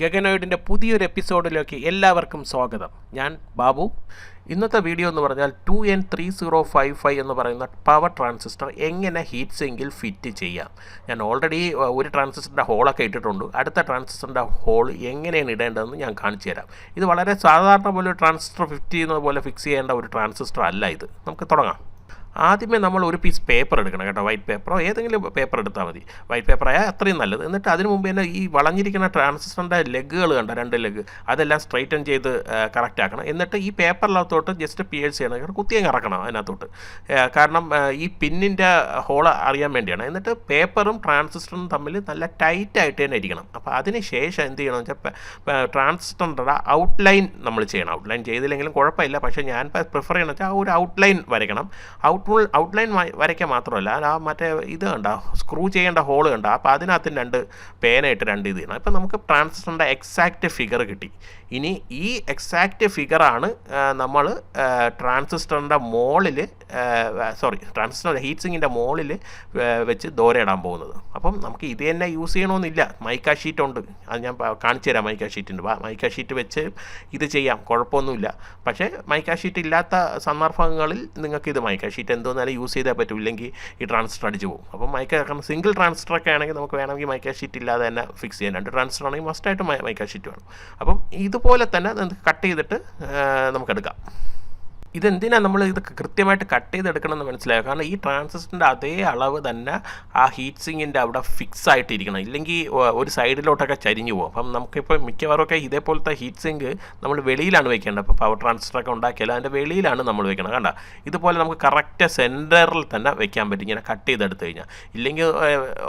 ഗഗനോയിഡിന്റെ പുതിയൊരു എപ്പിസോഡിലേക്ക് എല്ലാവർക്കും സ്വാഗതം. ഞാൻ ബാബു. ഇന്നത്തെ വീഡിയോ എന്ന് പറഞ്ഞാൽ two N three zero five five എന്ന് പറയുന്ന പവർ ട്രാൻസിസ്റ്റർ എങ്ങനെ ഹീറ്റ് സിങ്കിൽ ഫിറ്റ് ചെയ്യാം. ഞാൻ ഓൾറെഡി ഒരു ട്രാൻസിസ്റ്ററിന്റെ ഹോളൊക്കെ ഇട്ടിട്ടുണ്ട്. അടുത്ത ട്രാൻസിസ്റ്ററിന്റെ ഹോൾ എങ്ങനെയാണ് ഇടേണ്ടതെന്ന് ഞാൻ കാണിച്ചു തരാം. ഇത് വളരെ സാധാരണ പോലെ ട്രാൻസിസ്റ്റർ ഫിറ്റ് ചെയ്യുന്നത് പോലെ ഫിക്സ് ചെയ്യേണ്ട ഒരു ട്രാൻസിസ്റ്റർ അല്ല ഇത്. നമുക്ക് തുടങ്ങാം. ആദ്യമേ നമ്മൾ ഒരു പീസ് പേപ്പർ എടുക്കണം കേട്ടോ വൈറ്റ് പേപ്പറോ ഏതെങ്കിലും പേപ്പർ എടുത്താൽ മതി. വൈറ്റ് പേപ്പർ ആയാൽ അത്രയും നല്ലത്. എന്നിട്ട് അതിന് മുമ്പ് തന്നെ ഈ വളഞ്ഞിരിക്കുന്ന ട്രാൻസിസ്റ്ററിന്റെ ലെഗുകൾ കണ്ട രണ്ട് ലെഗ് അതെല്ലാം സ്ട്രൈറ്റൻ ചെയ്ത് കറക്റ്റ് ആക്കണം. എന്നിട്ട് ഈ പേപ്പറിനകത്തോട്ട് ജസ്റ്റ് പി എൽ ചെയ്യണം. കാരണം കുത്തിയും കറക്കണം അതിനകത്തോട്ട്. കാരണം ഈ പിന്നിന്റെ ഹോൾ അറിയാൻ വേണ്ടിയാണ്. എന്നിട്ട് പേപ്പറും ട്രാൻസിസ്റ്ററും തമ്മിൽ നല്ല ടൈറ്റായിട്ട് തന്നെ ഇരിക്കണം. അപ്പോൾ അതിന് ശേഷം എന്ത് ചെയ്യണം വെച്ചാൽ ട്രാൻസിസ്റ്ററിന്റെ ഔട്ട്ലൈൻ നമ്മൾ ചെയ്യണം. ഔട്ട്ലൈൻ ചെയ്തില്ലെങ്കിലും കുഴപ്പമില്ല. പക്ഷേ ഞാൻ പ്രിഫർ ചെയ്യണമെന്ന് വെച്ചാൽ ആ ഒരു ഔട്ട്ലൈൻ വരയ്ക്കണം. ഔട്ട്ലൈൻ വരയ്ക്കാൻ മാത്രമല്ല. ആ മറ്റേ ഇത് കണ്ട? സ്ക്രൂ ചെയ്യേണ്ട ഹോൾ കണ്ട? അപ്പോൾ അതിനകത്ത് രണ്ട് പേനയിട്ട് രണ്ട് ഇത് ചെയ്യണം. അപ്പോൾ നമുക്ക് ട്രാൻസിസ്റ്ററിന്റെ എക്സാക്റ്റ് ഫിഗർ കിട്ടി. ഇനി ഈ എക്സാക്റ്റ് ഫിഗറാണ് നമ്മൾ ട്രാൻസിസ്റ്ററിന്റെ മോളിൽ സോറി ട്രാൻസിസ്റ്റർ ഹീറ്റ് സിങ്ങിന്റെ മോളിൽ വെച്ച് ദോരയിടാൻ പോകുന്നത്. അപ്പം നമുക്ക് ഇത് തന്നെ യൂസ് ചെയ്യണമെന്നില്ല മൈക്ക ഷീറ്റ് ഉണ്ട്. അത് ഞാൻ കാണിച്ചു തരാം മൈക്ക ഷീറ്റിന്റെ മൈക്ക ഷീറ്റ് വെച്ച് ഇത് ചെയ്യാം. കുഴപ്പമൊന്നുമില്ല. പക്ഷേ മൈക്ക ഷീറ്റ് ഇല്ലാത്ത സന്ദർഭങ്ങളിൽ നിങ്ങൾക്ക് ഇത് മൈക്ക ഷീറ്റ് എന്തോന്നാലും യൂസ് ചെയ്തേ പറ്റൂ ഇല്ലെങ്കിൽ ഈ ട്രാൻസിസ്റ്റർ അടിച്ചു പോകും. അപ്പോൾ മൈക്ക കാരണം സിംഗിൾ ട്രാൻസിസ്റ്റർ ഒക്കെ ആണെങ്കിൽ നമുക്ക് വേണമെങ്കിൽ മൈക്ക ഷീറ്റ് ഇല്ലാതെ തന്നെ ഫിക്സ് ചെയ്യാൻ രണ്ട് ട്രാൻസിസ്റ്റർ ആണെങ്കിൽ മസ്റ്റായിട്ട് മൈക്ക ഷീറ്റ് വേണം. അപ്പം ഇതുപോലെ തന്നെ കട്ട് ചെയ്തിട്ട് നമുക്കെടുക്കാം. ഇതെന്തിനാണ് നമ്മൾ ഇത് കൃത്യമായിട്ട് കട്ട് ചെയ്തെടുക്കണമെന്ന് മനസ്സിലാക്കുക കാരണം ഈ ട്രാൻസിസ്റ്ററിന്റെ അതേ അളവ് തന്നെ ആ ഹീറ്റ് സിങ്ങിന്റെ അവിടെ ഫിക്സ് ആയിട്ടിരിക്കണം. ഇല്ലെങ്കിൽ ഒരു സൈഡിലോട്ടൊക്കെ ചരിഞ്ഞു പോകും. അപ്പം നമുക്കിപ്പോൾ മിക്കവാറൊക്കെ ഇതേപോലത്തെ ഹീറ്റ് സിങ്ക് നമ്മൾ വെളിയിലാണ് വെക്കേണ്ടത്. അപ്പോൾ പവർ ട്രാൻസിസ്റ്ററൊക്കെ ഉണ്ടാക്കിയാൽ അതിന്റെ വെളിയിലാണ് നമ്മൾ വെക്കണം കണ്ട? ഇതുപോലെ നമുക്ക് കറക്റ്റ് സെന്ററിൽ തന്നെ വെക്കാൻ പറ്റും. ഇങ്ങനെ കട്ട് ചെയ്തെടുത്ത് കഴിഞ്ഞാൽ ഇല്ലെങ്കിൽ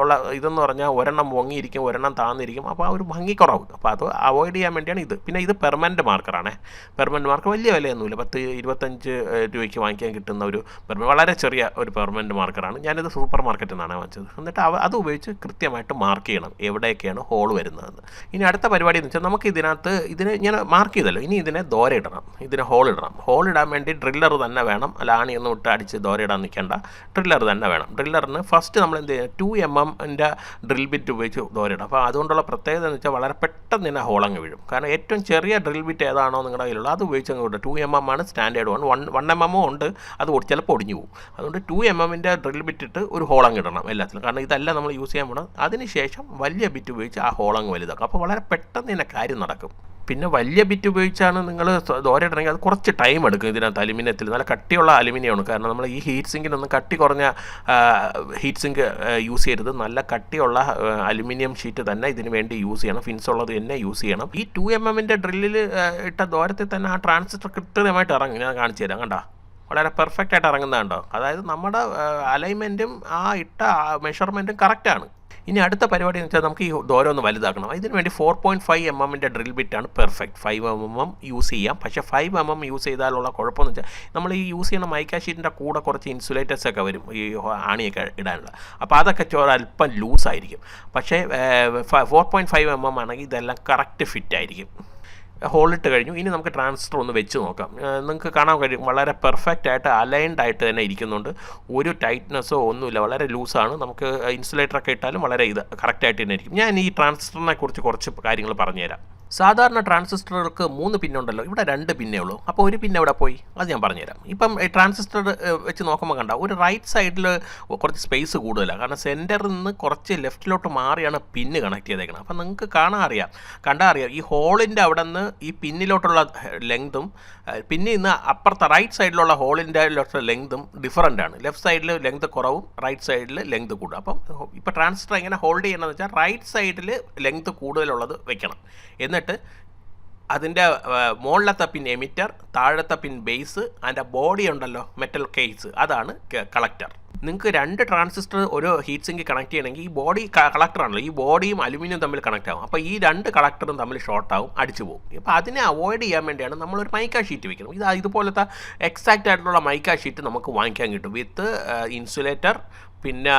ഉള്ള ഇതെന്ന് പറഞ്ഞാൽ ഒരെണ്ണം പൊങ്ങിയിരിക്കും ഒരെണ്ണം താന്നിരിക്കും. അപ്പോൾ ആ ഒരു ഭംഗിക്കുറവ് അപ്പോൾ അത് അവോയ്ഡ് ചെയ്യാൻ വേണ്ടിയാണ് ഇത്. പിന്നെ ഇത് പെർമനന്റ് മാർക്കറാണ് പെർമനന്റ് മാർക്കർ വലിയ വിലയൊന്നുമില്ല. പത്ത് ഇരുപത്തഞ്ച് ഏഹ്, രൂപയ്ക്ക് വാങ്ങിക്കാൻ കിട്ടുന്ന ഒരു വളരെ ചെറിയ ഒരു പെർമനന്റ് മാർക്കറാണ് ഞാനിത് സൂപ്പർ മാർക്കറ്റിൽ നിന്നാണ് വാങ്ങിച്ചത്. എന്നിട്ട് അവ അത് ഉപയോഗിച്ച് കൃത്യമായിട്ട് മാർക്ക് ചെയ്യണം എവിടെയൊക്കെയാണ് ഹോൾ വരുന്നതെന്ന്. ഇനി അടുത്ത പരിപാടി എന്ന് വെച്ചാൽ നമുക്ക് ഇതിനകത്ത് ഇതിനെ ഞാൻ മാർക്ക് ചെയ്തല്ലോ. ഇനി ഇതിനെ ദോര ഇടണം. ഇതിന് ഹോൾ ഇടണം. ഹോൾ ഇടാൻ വേണ്ടി ഡ്രില്ലർ തന്നെ വേണം. അല്ല ആണിയൊന്നും ഇട്ട് അടിച്ച് ദോര ഇടാൻ നിൽക്കേണ്ട. ഡ്രില്ലർ തന്നെ വേണം. ഡ്രില്ലറിന് ഫസ്റ്റ് നമ്മൾ എന്ത് ചെയ്യുക ടു എം എമ്മിന്റെ ഡ്രിൽ ബിറ്റ് ഉപയോഗിച്ച് ദോര ഇടാം അപ്പോൾ അതുകൊണ്ടുള്ള പ്രത്യേകത എന്ന് വെച്ചാൽ വളരെ പെട്ടെന്ന് തന്നെ ഹോളങ്ങ് വീഴും. കാരണം ഏറ്റവും ചെറിയ ഡ്രിൽ ബിറ്റ് ഏതാണോ നിങ്ങളുടെ കയ്യിലുള്ളത് അത് ഉപയോഗിച്ച് അങ്ങോട്ട് ടു എം എം ആണ് സ്റ്റാൻഡേർഡ് വൺ വൺ എം എമ്മോ ഉണ്ട്. അത് ചിലപ്പോൾ ഒടിഞ്ഞു പോകും. അതുകൊണ്ട് ടു എം എമ്മിന്റെ ഡ്രിൽ ബിറ്റ് ഇട്ട് ഒരു ഹോളങ് ഇടണം എല്ലാത്തിലും. കാരണം ഇതല്ല നമ്മൾ യൂസ് ചെയ്യാൻ പോകണം അതിനുശേഷം വലിയ ബിറ്റ് ഉപയോഗിച്ച് ആ ഹോളങ് വലുതാക്കും. അപ്പോൾ വളരെ പെട്ടെന്ന് തന്നെ കാര്യം നടക്കും. പിന്നെ വലിയ ബിറ്റ് ഉപയോഗിച്ചാണ് നിങ്ങൾ ദോരയിടണമെങ്കിൽ അത് കുറച്ച് ടൈം എടുക്കും ഇതിനകത്ത് അലുമിനിയത്തിൽ. നല്ല കട്ടിയുള്ള അലുമിനിയമാണ്. കാരണം നമ്മൾ ഈ ഹീറ്റ് സിങ്കിനൊന്നും കട്ടി കുറഞ്ഞ ഹീറ്റ് സിങ്ക് യൂസ് ചെയ്യരുത്. നല്ല കട്ടിയുള്ള അലുമിനിയം ഷീറ്റ് തന്നെ ഇതിന് വേണ്ടി യൂസ് ചെയ്യണം. ഫിൻസ് ഉള്ളത് തന്നെ യൂസ് ചെയ്യണം. ഈ ടു എം എമ്മിന്റെ ഡ്രില്ലിൽ ഇട്ട ദോരത്തിൽ തന്നെ ആ ട്രാൻസിസ്റ്റർ കൃത്യമായിട്ട് ഇറങ്ങും. ഞാൻ കാണിച്ചു തരാം കണ്ടോ? വളരെ പെർഫെക്റ്റ് ആയിട്ട് ഇറങ്ങുന്നതുണ്ടോ അതായത് നമ്മുടെ അലൈൻമെന്റും ആ ഇട്ട മെഷർമെന്റും കറക്റ്റാണ് ഇനി അടുത്ത പരിപാടി എന്ന് വെച്ചാൽ നമുക്ക് ഈ ദൂരം ഒന്ന് വലുതാക്കണം. ഇതിന് വേണ്ടി ഫോർ പോയിന്റ് ഫൈവ് എം എമ്മിന്റെ drill ബിറ്റാണ് perfect five M M use ചെയ്യാം. പക്ഷേ ഫൈവ് എം എം യൂസ് ചെയ്താലുള്ള കുഴപ്പമെന്ന് വെച്ചാൽ നമ്മൾ ഈ യൂസ് ചെയ്യുന്ന മൈക്കാഷീറ്റിന്റെ കൂടെ കുറച്ച് ഇൻസുലേറ്റേഴ്സ് ഒക്കെ വരും. ഈ ആണിയൊക്കെ ഇടാനുള്ള. അപ്പോൾ അതൊക്കെ ചോര അല്പം ലൂസായിരിക്കും പക്ഷേ four point five M M ആണെങ്കിൽ ഇതെല്ലാം കറക്റ്റ് ഫിറ്റ് ആയിരിക്കും. ഹോളിട്ട് കഴിഞ്ഞു. ഇനി നമുക്ക് ട്രാൻസിസ്റ്റർ ഒന്ന് വെച്ച് നോക്കാം. നിങ്ങൾക്ക് കാണാൻ കഴിയും. വളരെ പെർഫെക്റ്റ് ആയിട്ട് അലൈൻഡ് ആയിട്ട് തന്നെ ഇരിക്കുന്നുണ്ട്. ഒരു ടൈറ്റ്നെസ്സോ ഒന്നുമില്ല. വളരെ ലൂസാണ്. നമുക്ക് ഇൻസുലേറ്ററൊക്കെ ഇട്ടാലും വളരെ ഇത് കറക്റ്റായിട്ട് തന്നെ ഇരിക്കും. ഞാൻ ഈ ട്രാൻസിസ്റ്ററിനെ കുറിച്ച് കുറച്ച് കാര്യങ്ങൾ പറഞ്ഞുതരാം. സാധാരണ ട്രാൻസിസ്റ്ററുകൾക്ക് മൂന്ന് പിന്നുണ്ടല്ലോ. ഇവിടെ രണ്ട് പിന്നേ ഉള്ളൂ. അപ്പോൾ ഒരു പിന്നെ എവിടെ പോയി? അത് ഞാൻ പറഞ്ഞുതരാം. ഇപ്പം ട്രാൻസിസ്റ്റർ വെച്ച് നോക്കുമ്പോൾ കണ്ട ഒരു റൈറ്റ് സൈഡിൽ കുറച്ച് സ്പേസ് കൂടുതലാണ് കാരണം സെന്ററിൽ നിന്ന് കുറച്ച് ലെഫ്റ്റിലോട്ട് മാറിയാണ് പിന്ന് കണക്ട് ചെയ്തേക്കുന്നത് അപ്പം നിങ്ങൾക്ക് കാണാൻ അറിയാം. കണ്ടാൽ അറിയാം. ഈ ഹോളിന്റെ അവിടെ നിന്ന് ഈ പിന്നിലോട്ടുള്ള ലെങ്തും പിന്നെ ഇന്ന് അപ്പുറത്തെ റൈറ്റ് സൈഡിലുള്ള ഹോളിന്റെ ലെങ്തും ഡിഫറന്റ് ആണ്. ലെഫ്റ്റ് സൈഡിൽ ലെങ്ത് കുറവും റൈറ്റ് സൈഡിൽ ലെങ്ത് കൂടും. അപ്പം ഇപ്പോൾ ട്രാൻസിസ്റ്റർ എങ്ങനെ ഹോൾഡ് ചെയ്യണമെന്ന് വെച്ചാൽ റൈറ്റ് സൈഡിൽ ലെങ്ത് കൂടുതലുള്ളത് വെക്കണം. എന്നിട്ട് അതിന്റെ മുകളിലത്തെ പിൻ എമിറ്റർ താഴത്തെ പിൻ ബേസ് അതിന്റെ ബോഡി ഉണ്ടല്ലോ മെറ്റൽ കേസ് അതാണ് കളക്ടർ നിങ്ങൾക്ക് രണ്ട് ട്രാൻസിസ്റ്റർ ഒരു ഹീറ്റ് സിങ്ക് കണക്ട് ചെയ്യണമെങ്കിൽ ഈ ബോഡി കളക്ടറാണല്ലോ ഈ ബോഡിയും അലുമിനിയം തമ്മിൽ കണക്ട് ആവും. അപ്പോൾ ഈ രണ്ട് കളക്ടറും തമ്മിൽ ഷോർട്ട് ആവും അടിച്ചു പോകും. അപ്പോൾ അതിനെ അവോയ്ഡ് ചെയ്യാൻ വേണ്ടിയാണ് നമ്മളൊരു മൈക്ക ഷീറ്റ് വെക്കുന്നത് ഇത് ഇതുപോലത്തെ എക്സാക്റ്റ് ആയിട്ടുള്ള മൈക്ക ഷീറ്റ് നമുക്ക് വാങ്ങിക്കാൻ കിട്ടും. വിത്ത് ഇൻസുലേറ്റർ പിന്നെ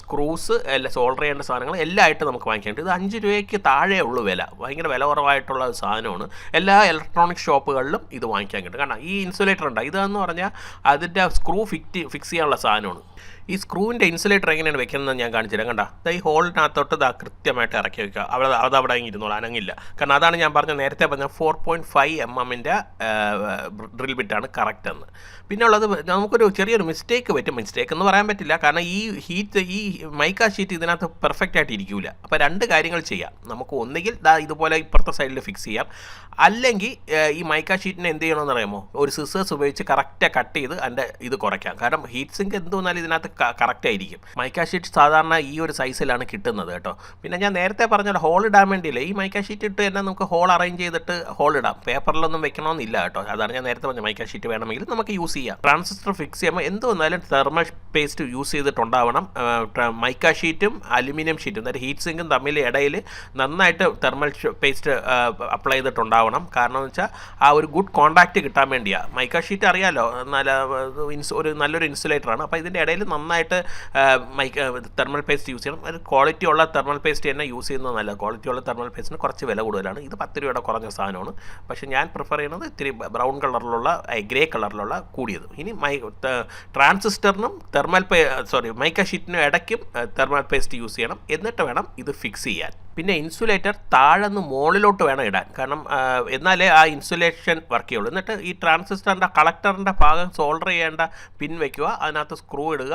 സ്ക്രൂസ് എല്ലാം സോൾഡർ ചെയ്യേണ്ട സാധനങ്ങൾ എല്ലാം ആയിട്ട് നമുക്ക് വാങ്ങിക്കാൻ കിട്ടും ഇത് അഞ്ച് രൂപയ്ക്ക് താഴെ ഉള്ളൂ വില. ഭയങ്കര വില കുറവായിട്ടുള്ള സാധനമാണ്. എല്ലാ ഇലക്ട്രോണിക് ഷോപ്പുകളിലും ഇത് വാങ്ങിക്കാൻ കിട്ടും. കാരണം ഈ ഇൻസുലേറ്റർ ഉണ്ടാകും ഇതെന്ന് പറഞ്ഞാൽ അതിന്റെ സ്ക്രൂ ഫിറ്റ് ഫിക്സ് ചെയ്യാനുള്ള സാധനമാണ്. ഈ സ്ക്രൂവിന്റെ ഇൻസുലേറ്റർ എങ്ങനെയാണ് വെക്കുന്നത് ഞാൻ കാണിച്ചു തരാം കണ്ട ഈ ഹോളിനകത്തോട്ട് ഇതാ കൃത്യമായിട്ട് ഇറക്കി വെക്കുക. അവിടെ അത് അവിടെ ഇരുന്നോളൂ അനങ്ങില്ല. കാരണം അതാണ് ഞാൻ പറഞ്ഞ നേരത്തെ പറഞ്ഞ ഫോർ പോയിന്റ് ഫൈവ് എം എമ്മിന്റെ ഡ്രിൽ ബിറ്റാണ് കറക്റ്റ് എന്ന്. പിന്നെ ഉള്ളത് നമുക്കൊരു ചെറിയൊരു മിസ്റ്റേക്ക് പറ്റും. മിസ്റ്റേക്ക് എന്ന് പറയാൻ പറ്റില്ല. കാരണം ഈ ഹീറ്റ് ഈ മൈക്ക ഷീറ്റ് ഇതിനകത്ത് പെർഫെക്റ്റ് ആയിട്ട് ഇരിക്കില്ല അപ്പോൾ രണ്ട് കാര്യങ്ങൾ ചെയ്യാം. നമുക്ക് ഒന്നുകിൽ ദാ ഇതുപോലെ ഇപ്പുറത്തെ സൈഡിൽ ഫിക്സ് ചെയ്യാം. അല്ലെങ്കിൽ ഈ മൈക്ക ഷീറ്റിനെ എന്ത് ചെയ്യണമെന്ന് അറിയാമോ? ഒരു സിസേഴ്സ് ഉപയോഗിച്ച് കറക്റ്റ് കട്ട് ചെയ്ത് അതിന്റെ ഇത് കുറയ്ക്കാം. കാരണം ഹീറ്റ് സിങ്ക് എന്ത് വന്നാലും ഇതിനകത്ത് കറക്റ്റ് ആയിരിക്കും. മൈക്ക ഷീറ്റ് സാധാരണ ഈ ഒരു സൈസിലാണ് കിട്ടുന്നത് കേട്ടോ. പിന്നെ ഞാൻ നേരത്തെ പറഞ്ഞ ഹോൾ ഇടാൻ വേണ്ടിയില്ല. ഈ മൈക്ക ഷീറ്റ് ഇട്ട് തന്നെ നമുക്ക് ഹോൾ അറേഞ്ച് ചെയ്തിട്ട് ഹോൾ ഇടാം. പേപ്പറിലൊന്നും വെക്കണമെന്നില്ല കേട്ടോ. അതാണ് ഞാൻ നേരത്തെ പറഞ്ഞ മൈക്ക ഷീറ്റ് വേണമെങ്കിൽ നമുക്ക് യൂസ് ചെയ്യാം. ട്രാൻസിസ്റ്റർ ഫിക്സ് ചെയ്യുമ്പോൾ എന്ത് വന്നാലും തെർമൽ പേസ്റ്റ് യൂസ് ചെയ്തിട്ടുണ്ടാവണം മൈക്ക ഷീറ്റും അലുമിനിയം ഷീറ്റും അതായത് ഹീറ്റ് സിങ്കും തമ്മിൽ ഇടയിൽ നന്നായിട്ട് തെർമൽ പേസ്റ്റ് അപ്ലൈ ചെയ്തിട്ടുണ്ടാവണം. കാരണം എന്ന് വെച്ചാൽ ആ ഒരു ഗുഡ് കോൺടാക്റ്റ് കിട്ടാൻ വേണ്ടിയാണ് മൈക്ക ഷീറ്റ് അറിയാമല്ലോ നല്ല ഒരു നല്ലൊരു ഇൻസുലേറ്ററാണ് അപ്പോൾ ഇതിന്റെ ഇടയിൽ നന്നായിട്ട് മൈക്ക തെർമൽ പേസ്റ്റ് യൂസ് ചെയ്യണം. ഒരു ക്വാളിറ്റി ഉള്ള തെർമൽ പേസ്റ്റ് തന്നെ യൂസ് ചെയ്യുന്നത് നല്ല ക്വാളിറ്റി ഉള്ള തെർമൽ പേസ്റ്റിന് കുറച്ച് വില കൂടുതലാണ്. ഇത് പത്ത് രൂപയുടെ കുറഞ്ഞ സാധനമാണ്. പക്ഷേ ഞാൻ പ്രിഫർ ചെയ്യുന്നത് ഇത്തിരി ബ്രൗൺ കളറിലുള്ള ഗ്രേ കളറിലുള്ള കൂടിയത്. ഇനി മൈ ട്രാൻസിസ്റ്ററിനും തെർമൽ പേ സോറി മൈക്ക ഷീറ്റിനും ഇടയ്ക്കും തെർമൽ പേസ്റ്റ് യൂസ് ചെയ്യണം. എന്നിട്ട് വേണം ഇത് ഫിക്സ് ചെയ്യാൻ. പിന്നെ ഇൻസുലേറ്റർ താഴെന്ന് മുകളിലോട്ട് വേണം ഇടാൻ. കാരണം എന്നാലേ ആ ഇൻസുലേഷൻ വർക്ക് ചെയ്യുള്ളൂ. എന്നിട്ട് ഈ ട്രാൻസിസ്റ്ററിന്റെ കളക്ടറിന്റെ ഭാഗം സോൾഡർ ചെയ്യേണ്ട പിൻ വയ്ക്കുക അതിനകത്ത് സ്ക്രൂ ഇടുക.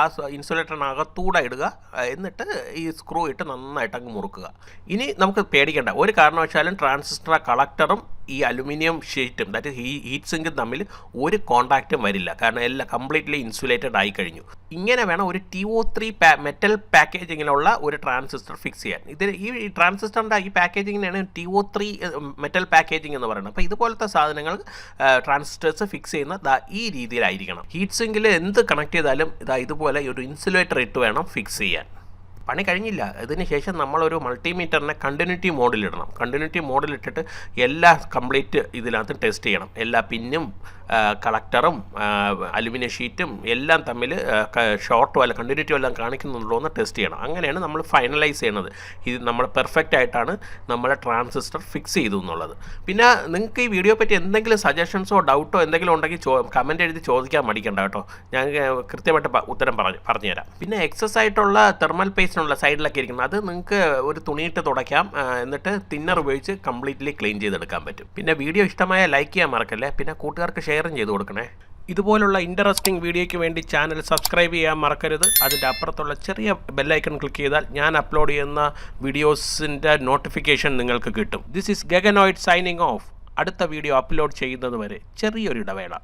ആ ഇൻസുലേറ്ററിനകത്തൂടെ ഇടുക എന്നിട്ട് ഈ സ്ക്രൂ ഇട്ട് നന്നായിട്ട് അങ്ങ് മുറുക്കുക. ഇനി നമുക്ക് പേടിക്കേണ്ട. ഒരു കാരണവശാലും ട്രാൻസിസ്റ്റർ കളക്ടറും ഈ അലുമിനിയം ഷീറ്റും ദാറ്റ് ഈ ഹീറ്റ് സിങ്കും തമ്മിൽ ഒരു കോണ്ടാക്റ്റും വരില്ല. കാരണം എല്ലാം കംപ്ലീറ്റ്ലി ഇൻസുലേറ്റഡ് ആയി കഴിഞ്ഞു ഇങ്ങനെ വേണം ഒരു ടി ഒ ത്രീ പാ മെറ്റൽ പാക്കേജിങ്ങിലുള്ള ഒരു ട്രാൻസിസ്റ്റർ ഫിക്സ് ചെയ്യാൻ. ഇത് ഈ ട്രാൻസിസ്റ്ററിന്റെ ഈ പാക്കേജിങ്ങിനാണ് T O three metal packaging എന്ന് പറയുന്നത്. അപ്പോൾ ഇതുപോലത്തെ സാധനങ്ങൾ ട്രാൻസിസ്റ്റേഴ്സ് ഫിക്സ് ചെയ്യുന്ന ഈ രീതിയിലായിരിക്കണം. ഹീറ്റ് സിങ്കിൽ എന്ത് കണക്ട് ചെയ്താലും ഇതാ ഇതുപോലെ ഒരു ഇൻസുലേറ്റർ ഇട്ട് വേണം ഫിക്സ് ചെയ്യാൻ. പണി കഴിഞ്ഞില്ല. ഇതിന് ശേഷം നമ്മളൊരു മൾട്ടിമീറ്ററിനെ കണ്ടിന്യൂറ്റി മോഡിലിടണം കണ്ടിന്യൂറ്റി മോഡിലിട്ടിട്ട് എല്ലാ കംപ്ലീറ്റ് ഇതിനകത്ത് ടെസ്റ്റ് ചെയ്യണം. എല്ലാ പിന്നും കളക്ടറും അലുമിനിയം ഷീറ്റും എല്ലാം തമ്മിൽ ഷോർട്ടോ അല്ല കണ്ടിന്യൂറ്റി എല്ലാം കാണിക്കുന്നുണ്ടോ എന്ന് ടെസ്റ്റ് ചെയ്യണം. അങ്ങനെയാണ് നമ്മൾ ഫൈനലൈസ് ചെയ്യണത്. ഇത് നമ്മൾ പെർഫെക്റ്റ് ആയിട്ടാണ് നമ്മളെ ട്രാൻസിസ്റ്റർ ഫിക്സ് ചെയ്തു എന്നുള്ളത്. പിന്നെ നിങ്ങൾക്ക് ഈ വീഡിയോ പറ്റി എന്തെങ്കിലും സജഷൻസോ ഡൗട്ടോ എന്തെങ്കിലും ഉണ്ടെങ്കിൽ ചോ കമന്റ് എഴുതി ചോദിക്കാൻ മടിക്കണ്ട കേട്ടോ. ഞാൻ കൃത്യമായിട്ട് ഉത്തരം പറഞ്ഞു പറഞ്ഞുതരാം. പിന്നെ എക്സസ് ആയിട്ടുള്ള തെർമൽ പേസ്റ്റിനുള്ള സൈഡിലൊക്കെ ഇരിക്കുന്നത്. അത് നിങ്ങൾക്ക് ഒരു തുണിയിട്ട് തുടയ്ക്കാം എന്നിട്ട് തിന്നർ ഉപയോഗിച്ച് കംപ്ലീറ്റ്ലി ക്ലീൻ ചെയ്തെടുക്കാൻ പറ്റും. പിന്നെ വീഡിയോ ഇഷ്ടമായ ലൈക്ക് ചെയ്യാൻ മറക്കല്ലേ? പിന്നെ കൂട്ടുകാർക്ക് ഷെയറും ചെയ്ത് കൊടുക്കണേ. ഇതുപോലുള്ള ഇൻട്രസ്റ്റിംഗ് വീഡിയോയ്ക്ക് വേണ്ടി ചാനൽ സബ്സ്ക്രൈബ് ചെയ്യാൻ മറക്കരുത്. അതിന്റെ അപ്പുറത്തുള്ള ചെറിയ ബെല്ലൈക്കൺ ക്ലിക്ക് ചെയ്താൽ ഞാൻ അപ്ലോഡ് ചെയ്യുന്ന വീഡിയോസിന്റെ നോട്ടിഫിക്കേഷൻ നിങ്ങൾക്ക് കിട്ടും. ദിസ് ഇസ് ഗഗനോയിഡ് സൈനിങ് ഓഫ് അടുത്ത വീഡിയോ അപ്ലോഡ് ചെയ്യുന്നത് വരെ ചെറിയൊരു ഇടവേള